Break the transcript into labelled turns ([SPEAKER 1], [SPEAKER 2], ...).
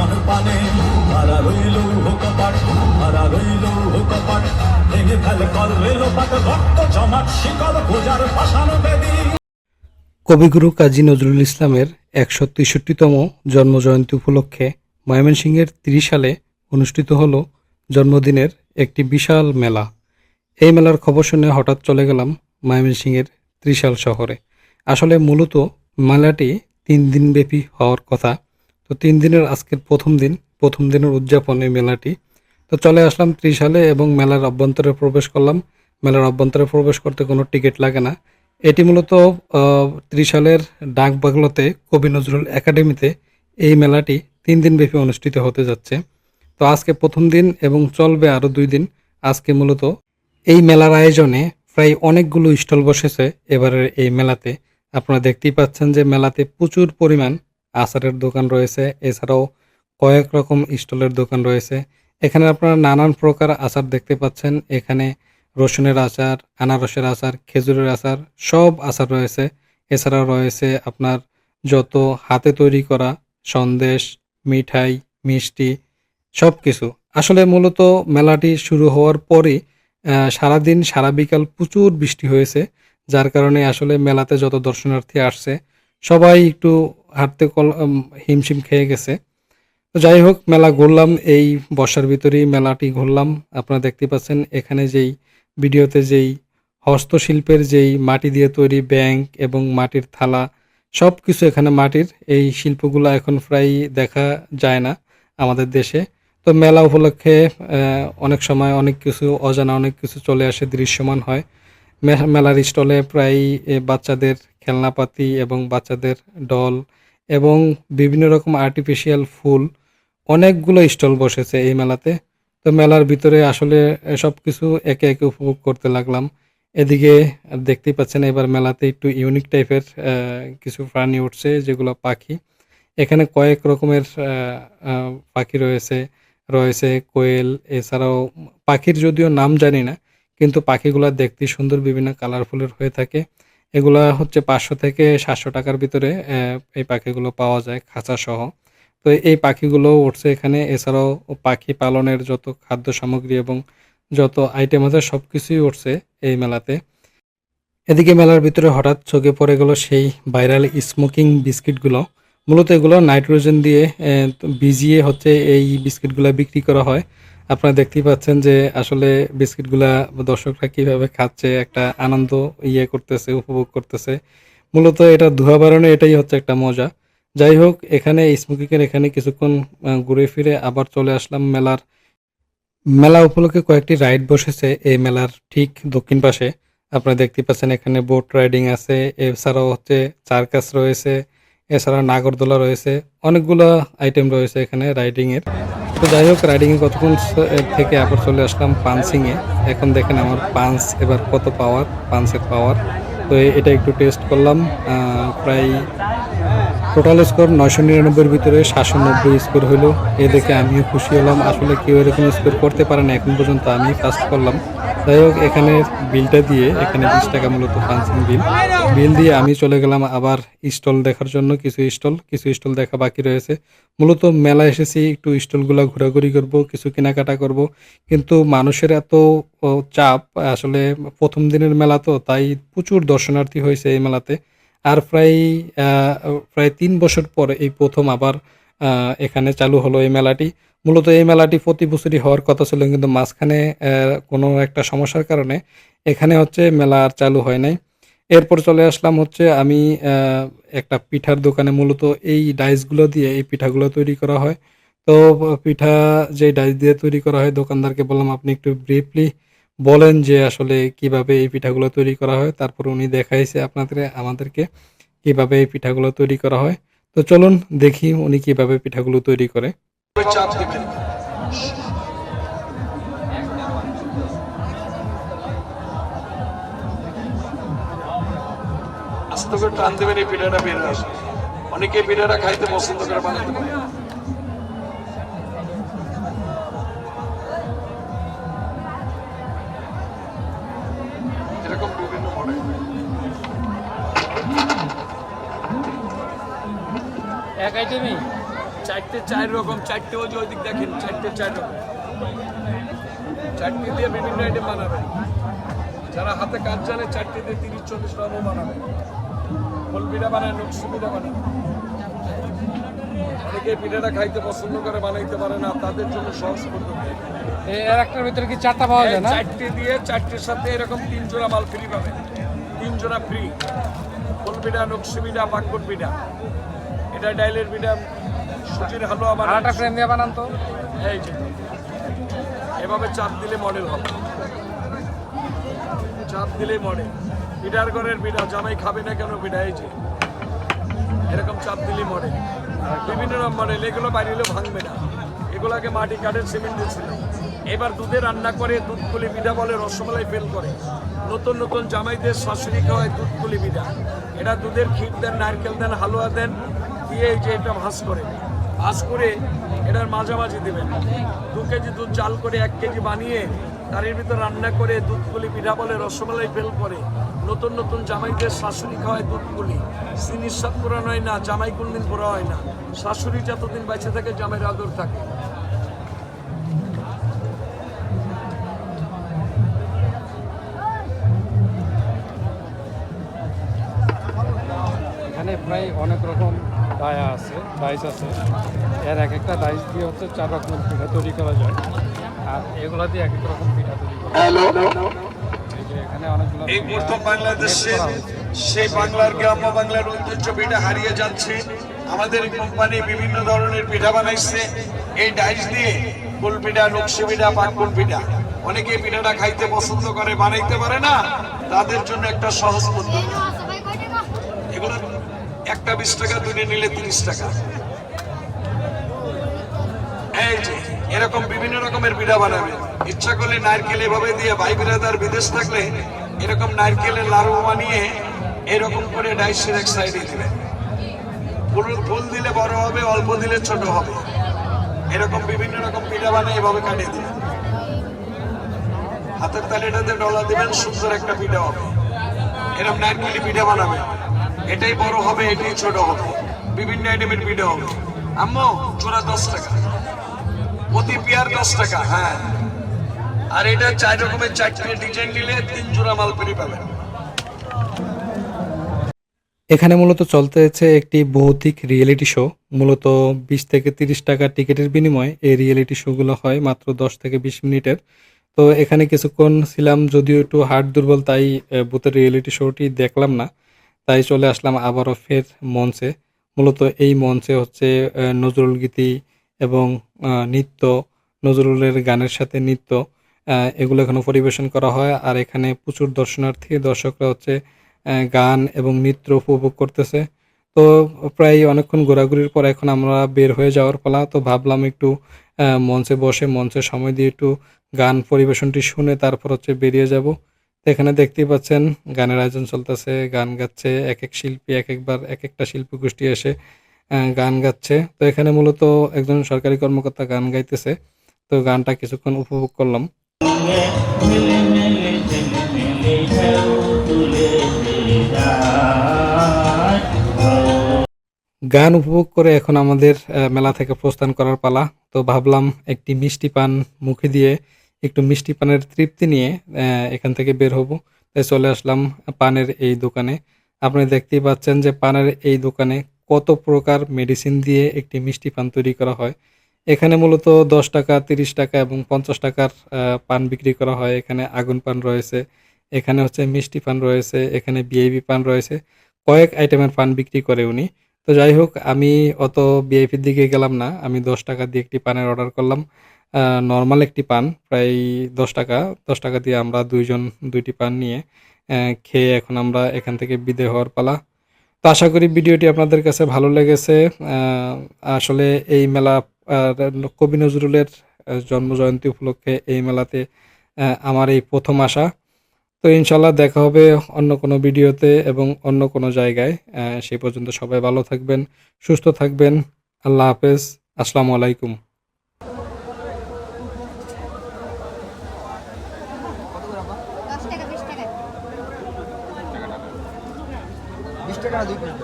[SPEAKER 1] জীবন পানে, হারা রইল কপাট হারা রইল কপাট ভেঙে ফেলে কল রেল পাট রক্ত জমাট, শিকল বোঝার পাশানো বেদী।
[SPEAKER 2] কবিগুরু কাজী নজরুল ইসলামের একশো তেষট্টিতম জন্মজয়ন্তী উপলক্ষে ময়মনসিংহের তিরিশ সালে অনুষ্ঠিত হল জন্মদিনের একটি বিশাল মেলা। এই মেলার খবর শুনে হঠাৎ চলে গেলাম ময়মনসিংহের ত্রিশাল শহরে। আসলে মূলত মেলাটি তিন দিন ব্যাপী হওয়ার কথা। তো তিন দিনের আজকের প্রথম দিন, প্রথম দিনের উদযাপন এই মেলাটি। তো চলে আসলাম ত্রিশালে এবং মেলার অভ্যন্তরে প্রবেশ করলাম। মেলার অভ্যন্তরে প্রবেশ করতে কোনো টিকিট লাগে না। এটি মূলত ত্রিশালের ডাক বাংলোতে কবি নজরুল একাডেমিতে এই মেলাটি তিন দিন ব্যাপী অনুষ্ঠিত হতে যাচ্ছে। তো আজকে প্রথম দিন এবং চলবে আরও দুই দিন। আজকে মূলত এই মেলার আয়োজনে প্রায় অনেকগুলো স্টল বসেছে এবারের এই মেলাতে। আপনারা দেখতেই পাচ্ছেন যে মেলাতে প্রচুর পরিমাণ আচারের দোকান রয়েছে, এছাড়াও কয়েক রকম স্টলের দোকান রয়েছে। এখানে আপনারা নানান প্রকার আচার দেখতে পাচ্ছেন। এখানে রসুনের আচার, আনারসের আচার, খেজুরের আচার, সব আচার রয়েছে। এছাড়াও রয়েছে আপনার যত হাতে তৈরি করা সন্দেশ, মিঠাই, মিষ্টি সব কিছু আসলে মূলত মেলাটি শুরু হওয়ার পরই সারাদিন, সারা বিকাল প্রচুর বৃষ্টি হয়েছে, যার কারণে আসলে মেলাতে যত দর্শনার্থী আসছে, সবাই একটু হাঁটতে কল হিমশিম খেয়ে গেছে। তো যাই হোক, মেলা ঘুরলাম, এই বর্ষার ভিতরেই মেলাটি ঘুরলাম। আপনারা দেখতে পাচ্ছেন এখানে যেই ভিডিওতে যেই হস্তশিল্পের যেই মাটি দিয়ে তৈরি ব্যাংক এবং মাটির থালা সব কিছু এখানে মাটির। এই শিল্পগুলো এখন প্রায় দেখা যায় না আমাদের দেশে। তো মেলা উপলক্ষে অনেক সময় অনেক কিছু অজানা অনেক কিছু চলে আসে, দৃশ্যমান হয়। মেলার স্টলে প্রায় বাচ্চাদের খেলনাপাতি এবং বাচ্চাদের ডল এবং বিভিন্ন রকম আর্টিফিশিয়াল ফুল, অনেকগুলো স্টল বসেছে এই মেলাতে। তো মেলার ভিতরে আসলে সব কিছু একে একে উপভোগ করতে লাগলাম। এদিকে দেখতেই পাচ্ছেন এবার মেলাতে একটু ইউনিক টাইপের কিছু প্রাণী উঠছে, যেগুলো পাখি। এখানে কয়েক রকমের পাখি রয়েছে রয়েছে কোয়েল, এছাড়াও পাখির যদিও নাম জানি না, কিন্তু পাখিগুলো দেখতে সুন্দর, বিভিন্ন কালারফুলের হয়ে থাকে। এগুলা হচ্ছে পাঁচশো থেকে সাতশো টাকার ভিতরে এই পাখিগুলো পাওয়া যায় খাঁচা সহ তো এই পাখিগুলো উঠছে এখানে। এছাড়াও পাখি পালনের যত খাদ্য সামগ্রী এবং যত আইটেম আছে সব কিছুই উঠছে এই মেলাতে। এদিকে মেলার ভিতরে হঠাৎ চোখে পড়ে গেল সেই ভাইরাল স্মোকিং বিস্কিটগুলো। মূলত এগুলো নাইট্রোজেন দিয়ে ভিজিয়ে হচ্ছে এই বিস্কিটগুলো বিক্রি করা হয়। আপনারা দেখতেই পাচ্ছেন যে আসলে বিস্কিটগুলা দর্শকরা কীভাবে খাচ্ছে, একটা আনন্দ ইয়ে করতেছে, উপভোগ করতেছে। মূলত এটা ধোয়া বাড়ানো, এটাই হচ্ছে একটা মজা। যাই হোক, এখানে স্মোকিংয়ের এখানে কিছুক্ষণ ঘুরে ফিরে আবার চলে আসলাম মেলার। মেলা উপলক্ষে কয়েকটি রাইড বসেছে এই মেলার ঠিক দক্ষিণ পাশে। আপনারা দেখতে পাচ্ছেন এখানে বোট রাইডিং আছে, এছাড়াও হচ্ছে চার্কাস রয়েছে, এছাড়া নাগরদোলা রয়েছে, অনেকগুলো আইটেম রয়েছে এখানে রাইডিং এর তো যাই হোক রাইডিংয়ে কতক্ষণ থেকে আবার চলে আসলাম পানসিংয়ে। এখন দেখেন আমার পাঞ্চ এবার কত পাওয়ার পাঞ্চের পাওয়ার তো এটা একটু টেস্ট করলাম প্রায় টোটাল স্কোর নয়শো নিরানব্বইয়ের ভিতরে সাতশো নব্বই স্কোর হলো। এ দেখে আমিও খুশি হলাম। আসলে কেউ এরকম স্কোর করতে পারে না, এখন পর্যন্ত আমি ফার্স্ট করলাম। যাই হোক, এখানে বিলটা দিয়ে এখানে বিশ টাকা মূলত পাঞ্চিং বিল বিল দিয়ে আমি চলে গেলাম আবার স্টল দেখার জন্য, কিছু স্টল কিছু স্টল দেখা বাকি রয়েছে। মূলত মেলা এসেছি, একটু স্টলগুলো ঘোরাঘুরি করব, কিছু কেনাকাটা করব। কিন্তু মানুষের এত চাপ, আসলে প্রথম দিনের মেলা তো, তাই প্রচুর দর্শনার্থী হয়েছে এই মেলাতে। আর প্রায় প্রায় তিন বছর পর এই প্রথম আবার এখানে চালু হলো এই মেলাটি। মূলত এই মেলাটি প্রতি বছরই হওয়ার কথা ছিল, কিন্তু মাঝখানে কোনো একটা সমস্যার কারণে এখানে হচ্ছে মেলা আর চালু হয় নাই। এরপর চলে আসলাম হচ্ছে আমি একটা পিঠার দোকানে। মূলত এই ডাইসগুলো দিয়ে এই পিঠাগুলো তৈরি করা হয়। তো, পিঠা যে ডাইস দিয়ে তৈরি করা হয়, দোকানদারকে বললাম, আপনি একটু ব্রিফলি বলেন যে আসলে কীভাবে এই পিঠাগুলো তৈরি করা হয়। তারপর উনি দেখাইছে আপনাদের, আমাদেরকে কীভাবে এই পিঠাগুলো তৈরি করা হয়। তো চলুন দেখি উনি কীভাবে পিঠাগুলো তৈরি করে।
[SPEAKER 3] চাপ দিবেন। আস্তে করে টান দেবেন, এই পিঠাটা বের আসে অনেকে পিঠাটা খাইতে পছন্দ করে বানাতে পারে। এরকম বিভিন্ন
[SPEAKER 4] এক আইটেমই?
[SPEAKER 3] চারটে চার রকম চারটে ওই যে ওই দিক দেখেন চারটে চার রকম। চারটে দিয়ে বিভিন্ন আইটেম বানাবেন যারা হাতে কাজ জানে চারটে দিয়ে তিরিশ চল্লিশ রকম বানাবে। ফুল পিঠা বানায় নকশি পিঠা বানায়। অনেকে পিঠাটা খাইতে পছন্দ করে বানাইতে পারে না তাদের জন্য সহজ পদ্ধতি।
[SPEAKER 4] এর একটার ভিতরে কি চারটা পাওয়া যায় না?
[SPEAKER 3] চারটে দিয়ে চারটের সাথে এরকম তিন জোড়া মাল ফ্রি পাবেন তিন জোড়া ফ্রি ফুল পিঠা নকশি পিঠা পাকুর পিঠা। এটা ডাইলের পিঠা সুজির হালুয়া বানায়
[SPEAKER 4] ফ্রেম দিয়ে বানান তো।
[SPEAKER 3] এই যে এভাবে চাপ দিলে মডেল হবে। চাপ দিলেই মডেল পিঠার ঘরের পিঠা জামাই খাবে না কেন পিঠা এই যে এরকম চাপ দিলেই মডেল বিভিন্ন রকম মডেল এগুলো বাড়িলে ভাঙবে না। এগুলোকে মাটি কাঠের সিমেন্ট দিয়েছিল এবার দুধে রান্না করে দুধ পুলি পিঠা বলে রসমালাই ফেল করে। নতুন নতুন জামাইদের শাশুড়ি খাওয়ায় দুধ পুলি পিঠা এটা দুধের ক্ষীর দেন নারকেল দেন হালুয়া দেন দিয়ে এই যে এটা ভাস করে। ভাস করে এটার মাঝামাঝি দেবেন। দু কেজি দুধ চাল করে এক কেজি বানিয়ে তারের ভিতর রান্না করে দুধগুলি পিঠা বলে রসমালাই ফেল করে। নতুন নতুন জামাইদের শাশুড়ি খাওয়ায় দুধগুলি চিনির স্বাদ পুরানো হয় না, জামাই কোনদিন পুরা হয় না। শাশুড়ি যতদিন বেঁচে থাকে, জামাইয়ের আদর থাকে।
[SPEAKER 4] প্রায় অনেক রকম ডায়া আছে ডাইস আছে। এর এক একটা ডাইস দিয়ে হচ্ছে চার রকমের পিঠা তৈরি করা যায়। আর এগুলো দিয়ে এক এক রকম পিঠা তৈরি করা এই যে এখানে অনেকগুলো
[SPEAKER 3] এই
[SPEAKER 4] পিঠা
[SPEAKER 3] বাংলাদেশে সেই বাংলার গ্রাম্য বাংলার ঐতিহ্য পিঠা হারিয়ে যাচ্ছে। আমাদের কোম্পানি বিভিন্ন ধরনের পিঠা বানাইছে। এই ডাইস দিয়ে ফুল পিঠা নকশি পিঠা পাকুল পিঠা। অনেকে পিঠাটা খাইতে পছন্দ করে বানাইতে পারে না। তাদের জন্য একটা সহজ পদ্ধতি। এগুলো একটা বিশ টাকা দুটো নিলে তিরিশ টাকা। এই যে, এরকম বিভিন্ন রকমের পিঠা বানাবে। ইচ্ছা করলে নারকেল এভাবে দিয়ে ভাই বিরাদার বিদেশ থাকলে এরকম নারকেলের লাড়ু বানিয়ে এরকম করে ডাইসের এক সাইডে দিবে। ফুল দিলে বড় হবে, অল্প দিলে ছোট হবে। এরকম বিভিন্ন রকম পিঠা বানিয়ে এভাবে কাটিয়ে দিবে। হাতের তালিটাতে ডলা দিবেন, সুন্দর একটা পিঠা হবে। এরকম নারকেলি পিঠা বানাবে। এটাই বড় হবে, এটাই ছোট হবে। বিভিন্ন আইটেমের পিঠা হবে। আম্মু চোরা দশ টাকা। প্রতি পেয়ার দশ টাকা হ্যাঁ। আর এটা চার রকমের, চারটে ডিজাইন নিলে তিন জোড়া মাল পেরি পাবেন।
[SPEAKER 2] এখানে মূলত চলতেছে একটি ভৌতিক রিয়েলিটি শো মূলত বিশ থেকে তিরিশ টাকা টিকিটের বিনিময়ে এই রিয়েলিটি শোগুলো হয় মাত্র দশ থেকে বিশ মিনিটের। তো এখানে কিছুক্ষণ ছিলাম, যদিও একটু হার্ট দুর্বল, তাই ভূতের রিয়েলিটি শোটি দেখলাম না। তাই চলে আসলাম আবারও ফের মঞ্চে। মূলত এই মঞ্চে হচ্ছে নজরুল গীতি এবং নৃত্য, নজরুলের গানের সাথে নৃত্য এগুলো এখানে পরিবেশন করা হয়। আর এখানে প্রচুর দর্শনার্থী, দর্শকরা হচ্ছে গান এবং নৃত্য উপভোগ করতেছে। তো প্রায় অনেকক্ষণ ঘোরাঘুরির পর এখন আমরা বের হয়ে যাওয়ার পালা। তো ভাবলাম একটু মঞ্চে বসে মঞ্চে সময় দিয়ে একটু গান পরিবেশনটি শুনে তারপর হচ্ছে বেরিয়ে যাব। তো এখানে দেখতেই পাচ্ছেন, গানের আয়োজন চলতেছে, গান গাচ্ছে এক এক শিল্পী এক একবার এক একটা শিল্পী গোষ্ঠী এসে গান গাচ্ছে। তো এখানে মূলত একজন সরকারি কর্মকর্তা গান গাইতেছে। তো গানটা কিছুক্ষণ উপভোগ করলাম। গান উপভোগ করে এখন আমাদের মেলা থেকে প্রস্থান করার পালা। তো ভাবলাম একটি মিষ্টি পান মুখে দিয়ে একটু মিষ্টি পানের তৃপ্তি নিয়ে এখান থেকে বের হব। তাই চলে আসলাম পানের এই দোকানে। আপনি দেখতেই পাচ্ছেন যে পানের এই দোকানে কত প্রকার মেডিসিন দিয়ে একটি মিষ্টি পান তৈরি করা হয়। এখানে মূলত দশ টাকা, তিরিশ টাকা এবং পঞ্চাশ টাকার পান বিক্রি করা হয়। এখানে আগুন পান রয়েছে, এখানে হচ্ছে মিষ্টি পান রয়েছে, এখানে বিআইবি পান রয়েছে। কয়েক আইটেমের পান বিক্রি করে উনি। তো যাই হোক, আমি অত বিআইপির দিকে গেলাম না। আমি দশ টাকা দিয়ে একটি পানের অর্ডার করলাম। নর্মাল একটি পান, প্রায় দশ টাকা। দশ টাকা দিয়ে আমরা দুইজন, দুইটি পান নিয়ে খেয়ে এখন আমরা এখান থেকে বিদায় হওয়ার পালা। তো আশা করি ভিডিওটি আপনাদের কাছে ভালো লেগেছে। আসলে এই মেলা কবি নজরুলের জন্মজয়ন্তী উপলক্ষে এই মেলাতে আমার এই প্রথম আসা। তো ইনশাল্লাহ দেখা হবে অন্য কোনো ভিডিওতে এবং অন্য কোনো জায়গায়। সেই পর্যন্ত সবাই ভালো থাকবেন, সুস্থ থাকবেন। আল্লাহ হাফেজ। আসসালামু আলাইকুম।
[SPEAKER 5] দশ টাকা